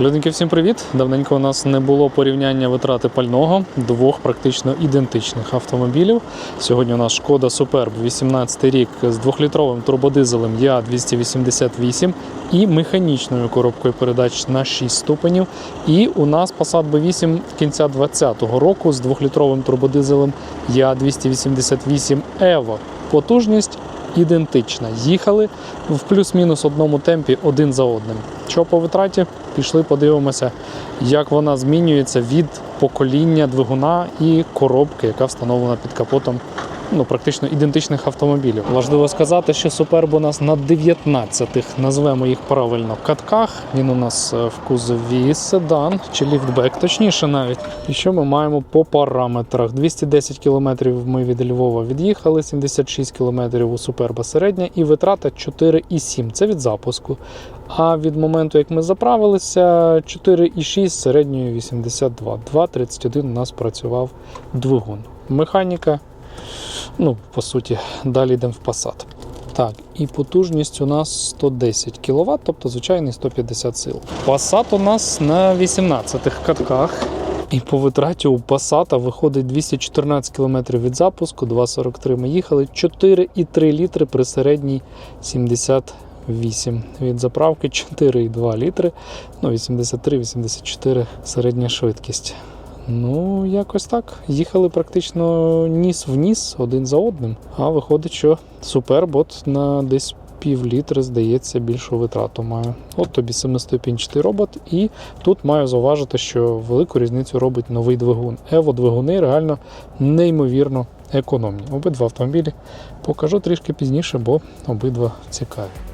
Люденьки, всім привіт! Давненько у нас не було порівняння витрати пального двох практично ідентичних автомобілів. Сьогодні у нас шкода Superb 18 рік з двохлітровим турбодизелем Я 288 і механічною коробкою передач на 6 ступенів. І у нас Passat B8 кінця 2020 року з двохлітровим турбодизелем Я 288 Evo. Потужність ідентична. Їхали в плюс-мінус одному темпі один за одним. Що по витраті? Пішли, подивимося, як вона змінюється від покоління двигуна і коробки, яка встановлена під капотом ну, практично ідентичних автомобілів. Важливо сказати, що Superb у нас на 19-х, назвемо їх правильно, катках. Він у нас е, в кузові седан чи ліфтбек, точніше навіть. І що ми маємо по параметрах? 210 км ми від Львова від'їхали, 76 км у Суперба середня і витрата 4,7. Це від запуску. А від моменту, як ми заправилися, 4,6 середньою 82. 2,31 у нас працював двигун. Механіка, ну, по суті, далі йдемо в Passat. Так, і потужність у нас 110 кВт, тобто звичайний 150 сил. Passat у нас на 18-х катках. І по витраті у Passat виходить 214 км від запуску, 2,43 ми їхали, 4,3 літри при середній 78. Від заправки 4,2 літри, ну 83-84 середня швидкість. Ну, якось так. Їхали практично ніс в ніс один за одним. А виходить, що супербот на десь пів літри, здається, більшу витрату має. От тобі семиступінчатий робот. І тут маю зауважити, що велику різницю робить новий двигун. Ево двигуни реально неймовірно економні. Обидва автомобілі покажу трішки пізніше, бо обидва цікаві.